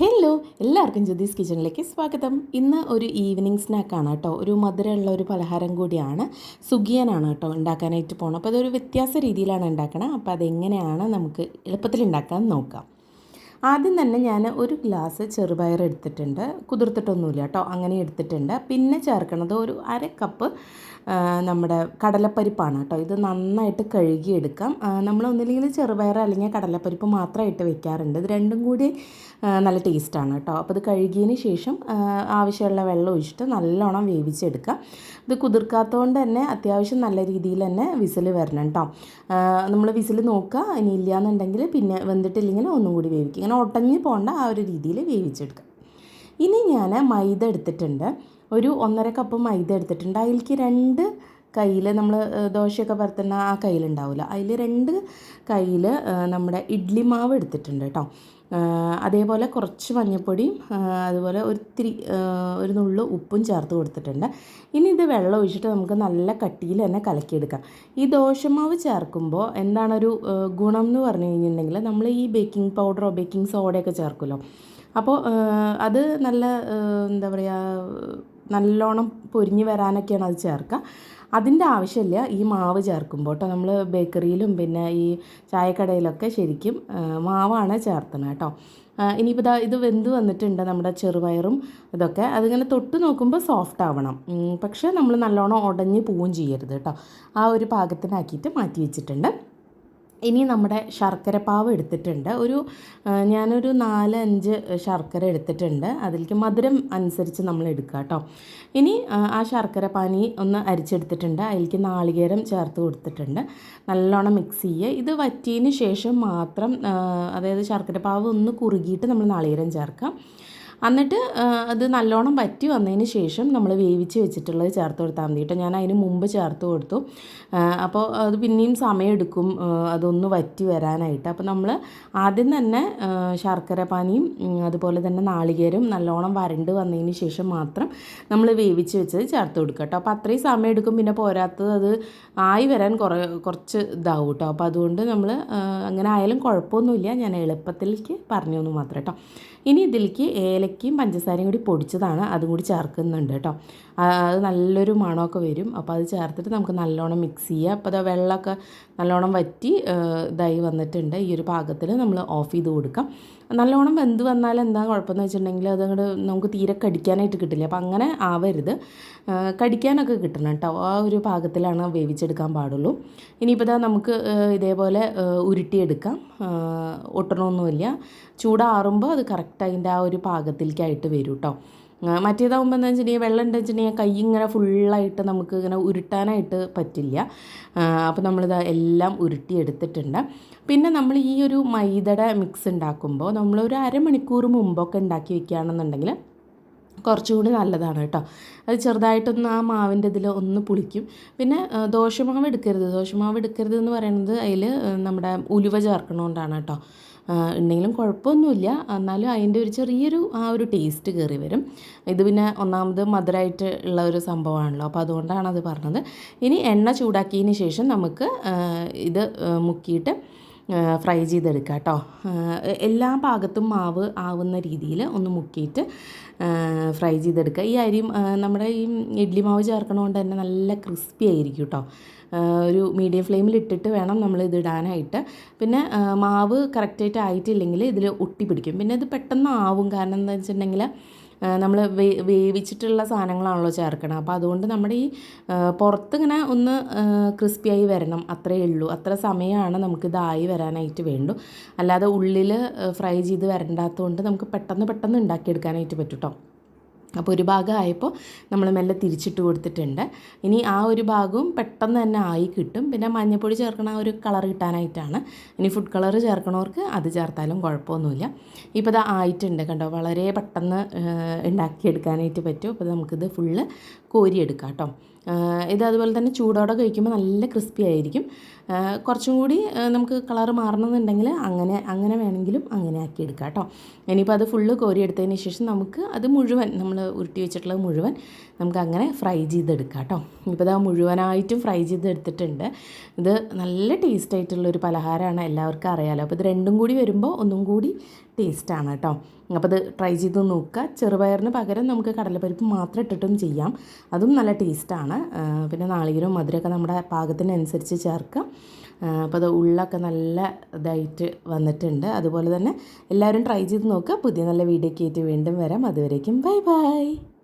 Hello എല്ലാവർക്കും ജ്യോതിസ് കിച്ചണിലേക്ക് സ്വാഗതം. ഇന്ന് ഒരു ഈവനിങ് സ്നാക്കാണ് കേട്ടോ. ഒരു മധുരമുള്ള ഒരു പലഹാരം കൂടിയാണ്. സുഗിയനാണ് കേട്ടോ ഉണ്ടാക്കാനായിട്ട് പോകണം അപ്പോൾ അതൊരു വ്യത്യാസ രീതിയിലാണ് ഉണ്ടാക്കണം. അപ്പോൾ അതെങ്ങനെയാണ് നമുക്ക് എളുപ്പത്തിൽ ഉണ്ടാക്കാൻ നോക്കാം. ആദ്യം തന്നെ ഞാൻ ഒരു ഗ്ലാസ് ചെറുപയർ എടുത്തിട്ടുണ്ട്. കുതിർത്തിട്ടൊന്നുമില്ല കേട്ടോ. അങ്ങനെ എടുത്തിട്ടുണ്ട്. പിന്നെ ചേർക്കുന്നത് ഒരു അര കപ്പ് നമ്മുടെ കടലപ്പരിപ്പാണ് കേട്ടോ. ഇത് നന്നായിട്ട് കഴുകിയെടുക്കാം. നമ്മൾ ഒന്നില്ലെങ്കിൽ ചെറുപയർ അല്ലെങ്കിൽ കടലപ്പരിപ്പ് മാത്രമായിട്ട് വെക്കാറുണ്ട്. ഇത് രണ്ടും കൂടി നല്ല ടേസ്റ്റാണ് കേട്ടോ. അപ്പോൾ ഇത് കഴുകിയതിന് ശേഷം ആവശ്യമുള്ള വെള്ളം ഒഴിച്ചിട്ട് നല്ലോണം വേവിച്ചെടുക്കാം. ഇത് കുതിർക്കാത്തതുകൊണ്ട് തന്നെ അത്യാവശ്യം നല്ല രീതിയിൽ തന്നെ വിസിൽ വരണം കേട്ടോ. നമ്മൾ വിസിൽ നോക്കുക. ഇനി ഇല്ലയെന്നുണ്ടെങ്കിൽ പിന്നെ വെന്തിട്ടില്ലെങ്കിൽ ഒന്നും കൂടി വേവിക്കുക. ഇങ്ങനെ ഒട്ടഞ്ഞ് പോകേണ്ട ആ ഒരു രീതിയിൽ വേവിച്ചെടുക്കുക. ഇനി ഞാൻ മൈദ എടുത്തിട്ടുണ്ട്. ഒരു ഒന്നര കപ്പ് മൈദ എടുത്തിട്ടുണ്ട്. അതിലേക്ക് രണ്ട് കയ്യിൽ നമ്മൾ ദോശയൊക്കെ പരത്തുന്ന ആ കയ്യിലുണ്ടാവില്ല അതിൽ രണ്ട് കയ്യിൽ നമ്മുടെ ഇഡ്ലി മാവ് എടുത്തിട്ടുണ്ട് കേട്ടോ അതേപോലെ കുറച്ച് മഞ്ഞൾപ്പൊടിയും അതുപോലെ ഒരു ആ, ഒരു നുള്ളു ഉപ്പും ചേർത്ത് കൊടുത്തിട്ടുണ്ട്. ഇനി ഇത് വെള്ളം ഒഴിച്ചിട്ട് നമുക്ക് നല്ല കട്ടിയിൽ തന്നെ കലക്കിയെടുക്കാം. ഈ ദോശമാവ് ചേർക്കുമ്പോൾ എന്താണൊരു ഗുണം എന്ന് പറഞ്ഞു കഴിഞ്ഞിട്ടുണ്ടെങ്കിൽ നമ്മൾ ഈ ബേക്കിംഗ് പൗഡറോ ബേക്കിംഗ് സോഡയൊക്കെ ചേർക്കുമല്ലോ. അപ്പോൾ അത് നല്ല എന്താ പറയുക നല്ലോണം പൊരിഞ്ഞ് വരാനൊക്കെയാണ് അത് ചേർക്കുക. അതിന്റെ ആവശ്യമില്ല. ഈ മാവ് ചേർക്കുമ്പോൾ കേട്ടോ നമ്മൾ ബേക്കറിയിലും പിന്നെ ഈ ചായക്കടയിലൊക്കെ ശരിക്കും മാവാണ് ചേർത്തണത് കേട്ടോ ഇനിയിപ്പോൾ ഇത് വെന്ത് വന്നിട്ടുണ്ട് നമ്മുടെ ചെറുപയറും ഇതൊക്കെ. അതിങ്ങനെ തൊട്ട് നോക്കുമ്പോൾ സോഫ്റ്റ് ആവണം. പക്ഷേ നമ്മൾ നല്ലോണം ഉടഞ്ഞ് പോവുകയും ചെയ്യരുത് കേട്ടോ ആ ഒരു പാകത്തിനാക്കിയിട്ട് മാറ്റി വെച്ചിട്ടുണ്ട്. ഇനി നമ്മുടെ ശർക്കര പാവ് എടുത്തിട്ടുണ്ട്. ഒരു ഞാനൊരു നാല് അഞ്ച് ശർക്കര എടുത്തിട്ടുണ്ട്. അതിലേക്ക് മധുരം അനുസരിച്ച് നമ്മൾ എടുക്കുക കേട്ടോ. ഇനി ആ ശർക്കര പാനി ഒന്ന് അരിച്ചെടുത്തിട്ടുണ്ട്. അതിലേക്ക് നാളികേരം ചേർത്ത് കൊടുത്തിട്ടുണ്ട്. നല്ലോണം മിക്സ് ചെയ്യുക. ഇത് വറ്റിയതിന് ശേഷം മാത്രം അതായത് ശർക്കര പാവ് ഒന്ന് കുറുകിയിട്ട് നമ്മൾ നാളികേരം ചേർക്കാം. എന്നിട്ട് അത് നല്ലോണം വറ്റി വന്നതിന് ശേഷം നമ്മൾ വേവിച്ച് വെച്ചിട്ടുള്ളത് ചേർത്ത് കൊടുത്താൽ മതി കേട്ടോ. ഞാൻ അതിന് മുമ്പ് ചേർത്ത് കൊടുത്തു. അപ്പോൾ അത് പിന്നെയും സമയമെടുക്കും അതൊന്ന് വറ്റി വരാനായിട്ട്. അപ്പോൾ നമ്മൾ ആദ്യം തന്നെ ശർക്കര പാനിയും അതുപോലെ തന്നെ നാളികേരും നല്ലോണം വരണ്ട് വന്നതിന് ശേഷം മാത്രം നമ്മൾ വേവിച്ച് വെച്ചത് ചേർത്ത് കൊടുക്കുക കേട്ടോ. അപ്പോൾ അത്രയും സമയം എടുക്കും പിന്നെ പോരാത്തത് അത് ആയി വരാൻ കുറേ കുറച്ച് ഇതാവും കേട്ടോ. അപ്പോൾ അതുകൊണ്ട് നമ്മൾ അങ്ങനെ ആയാലും കുഴപ്പമൊന്നുമില്ല. ഞാൻ എളുപ്പത്തിലേക്ക് പറഞ്ഞു മാത്രം കേട്ടോ. ഇനി ഇതിലേക്ക് ഏലക്കയും പഞ്ചസാരയും കൂടി പൊടിച്ചതാണ്. അതും കൂടി ചേർക്കുന്നുണ്ട് കേട്ടോ. അത് നല്ലൊരു മണമൊക്കെ വരും. അപ്പോൾ അത് ചേർത്തിട്ട് നമുക്ക് നല്ലോണം മിക്സ് ചെയ്യുക അപ്പോൾ അത് വെള്ളമൊക്കെ നല്ലോണം വറ്റി ഇതായി വന്നിട്ടുണ്ട്. ഈ ഒരു പാകത്തിൽ നമ്മൾ ഓഫ് ചെയ്ത് കൊടുക്കാം. നല്ലോണം വെന്ത് വന്നാൽ എന്താ കുഴപ്പമെന്ന് വെച്ചിട്ടുണ്ടെങ്കിൽ അത് അങ്ങോട്ട് നമുക്ക് തീരെ കടിക്കാനായിട്ട് കിട്ടില്ല. അപ്പം അങ്ങനെ ആവരുത്. കടിക്കാനൊക്കെ കിട്ടണം കേട്ടോ. ആ ഒരു പാകത്തിലാണ് വേവിച്ചെടുക്കാൻ പാടുള്ളൂ. ഇനിയിപ്പോൾ ഇതാ നമുക്ക് ഇതേപോലെ ഉരുട്ടിയെടുക്കാം. ഒട്ടണമൊന്നുമില്ല. ചൂടാറുമ്പോൾ അത് കറക്റ്റ് അതിന്റെ ആ ഒരു പാകത്തിലേക്കായിട്ട് വരും കേട്ടോ. മറ്റേതാകുമ്പോൾ എന്താ വെച്ചിട്ടുണ്ടെങ്കിൽ വെള്ളം എന്താ വെച്ചിട്ടുണ്ടെങ്കിൽ കൈ ഇങ്ങനെ ഫുള്ളായിട്ട് നമുക്ക് ഇങ്ങനെ ഉരുട്ടാനായിട്ട് പറ്റില്ല. അപ്പോൾ നമ്മളിത് എല്ലാം ഉരുട്ടിയെടുത്തിട്ടുണ്ട് പിന്നെ നമ്മൾ ഈ ഒരു മൈദയുടെ മിക്സ് ഉണ്ടാക്കുമ്പോൾ നമ്മളൊരു അരമണിക്കൂർ മുമ്പൊക്കെ ഉണ്ടാക്കി വെക്കുകയാണെന്നുണ്ടെങ്കിൽ കുറച്ചുകൂടി നല്ലതാണ് കേട്ടോ. അത് ചെറുതായിട്ടൊന്ന് ആ മാവിന്റെ ഇതിൽ ഒന്ന് പുളിക്കും. പിന്നെ ദോശമാവ് എടുക്കരുത്. ദോശമാവ് എടുക്കരുത് എന്ന് പറയുന്നത് അതിൽ നമ്മുടെ ഉലുവ ചേർക്കണോണ്ടാണ് കേട്ടോ. ഉണ്ടെങ്കിലും കുഴപ്പമൊന്നുമില്ല. എന്നാലും അതിന്റെ ഒരു ചെറിയൊരു ആ ഒരു ടേസ്റ്റ് കയറി വരും. ഇത് പിന്നെ ഒന്നാമത് മധുരമായിട്ട് ഉള്ള ഒരു സംഭവമാണല്ലോ. അപ്പോൾ അതുകൊണ്ടാണ് അത് പറഞ്ഞത്. ഇനി എണ്ണ ചൂടാക്കിയതിന് ശേഷം നമുക്ക് ഇത് മുക്കിയിട്ട് ഫ്രൈ ചെയ്തെടുക്കുക കേട്ടോ. എല്ലാ ഭാഗത്തും മാവ് ആവുന്ന രീതിയിൽ ഒന്ന് മുക്കിയിട്ട് ഫ്രൈ ചെയ്തെടുക്കുക. ഈ അരിയും ആ, നമ്മുടെ ഈ ഇഡ്ലി മാവ് ചേർക്കണതുകൊണ്ട് തന്നെ നല്ല ക്രിസ്പി ആയിരിക്കും കേട്ടോ ഒരു മീഡിയം ഫ്ലെയിമിൽ ഇട്ടിട്ട് വേണം നമ്മൾ ഇത് ഇടാനായിട്ട്. പിന്നെ മാവ് കറക്റ്റായിട്ട് ആയിട്ടില്ലെങ്കിൽ ഇതിൽ ഒട്ടി പിടിക്കും പിന്നെ ഇത് പെട്ടെന്ന് ആവും. കാരണം എന്താ വെച്ചിട്ടുണ്ടെങ്കിൽ നമ്മൾ വേവിച്ചിട്ടുള്ള സാധനങ്ങളാണല്ലോ ചേർക്കണം. അപ്പോൾ അതുകൊണ്ട് നമ്മുടെ ഈ പുറത്തിങ്ങനെ ഒന്ന് ക്രിസ്പിയായി വരണം അത്രയേ ഉള്ളൂ. അത്ര സമയമാണ് നമുക്ക് ഇതായി വരാനായിട്ട് വേണ്ടു. അല്ലാതെ ഉള്ളിൽ ഫ്രൈ ചെയ്ത് വരണ്ടാത്തതുകൊണ്ട് നമുക്ക് പെട്ടെന്ന് പെട്ടെന്ന് ഉണ്ടാക്കിയെടുക്കാനായിട്ട് പറ്റും കേട്ടോ അപ്പോൾ ഒരു ഭാഗം ആയപ്പോൾ നമ്മൾ മെല്ലെ തിരിച്ചിട്ട് കൊടുത്തിട്ടുണ്ട്. ഇനി ആ ഒരു ഭാഗവും പെട്ടെന്ന് തന്നെ ആയി കിട്ടും. പിന്നെ മഞ്ഞപ്പൊടി ചേർക്കണ ആ ഒരു കളർ കിട്ടാനായിട്ടാണ്. ഇനി ഫുഡ് കളർ ചേർക്കണവർക്ക് അത് ചേർത്താലും കുഴപ്പമൊന്നുമില്ല. ഇപ്പോൾ ഇത് ആയിട്ടുണ്ട് കണ്ടോ. വളരെ പെട്ടെന്ന് ഉണ്ടാക്കിയെടുക്കാനായിട്ട് പറ്റും. അപ്പോൾ നമുക്കിത് ഫുള്ള് കോരിയെടുക്കാം കേട്ടോ. ഇത് അതുപോലെ തന്നെ ചൂടോടെ കഴിക്കുമ്പോൾ നല്ല ക്രിസ്പി ആയിരിക്കും. കുറച്ചും കൂടി നമുക്ക് കളർ മാറണമെന്നുണ്ടെങ്കിൽ അങ്ങനെ അങ്ങനെ വേണമെങ്കിലും അങ്ങനെ ആക്കി എടുക്കാം കേട്ടോ. ഇനിയിപ്പോൾ അത് ഫുള്ള് കോരിയെടുത്തതിന് ശേഷം നമുക്ക് അത് മുഴുവൻ നമ്മൾ ഉരുട്ടി വെച്ചിട്ടുള്ളത് മുഴുവൻ നമുക്ക് അങ്ങനെ ഫ്രൈ ചെയ്തെടുക്കാം കേട്ടോ. ഇപ്പോൾ ഇതാ മുഴുവനായിട്ടും ഫ്രൈ ചെയ്തെടുത്തിട്ടുണ്ട്. ഇത് നല്ല ടേസ്റ്റ് ആയിട്ടുള്ള ഒരു പലഹാരമാണ് എല്ലാവർക്കും അറിയാലോ. അപ്പോൾ ഇത് രണ്ടും കൂടി വരുമ്പോൾ ഒന്നും കൂടി ടേസ്റ്റാണ് കേട്ടോ. അപ്പോൾ അത് ട്രൈ ചെയ്ത് നോക്കുക. ചെറുപയറിന് പകരം നമുക്ക് കടലപ്പരിപ്പ് മാത്രം ഇട്ടിട്ടും ചെയ്യാം. അതും നല്ല ടേസ്റ്റാണ്. പിന്നെ നാളികേരവും മധുരമൊക്കെ നമ്മുടെ പാകത്തിനനുസരിച്ച് ചേർക്കാം. അപ്പോൾ അത് ഉള്ളൊക്കെ നല്ല ഇതായിട്ട് വന്നിട്ടുണ്ട്. അതുപോലെ തന്നെ എല്ലാവരും ട്രൈ ചെയ്ത് നോക്കുക. പുതിയ നല്ല വീഡിയോ ഒക്കെ വീണ്ടും വരാം. അതുവരേക്കും ബൈ ബൈ.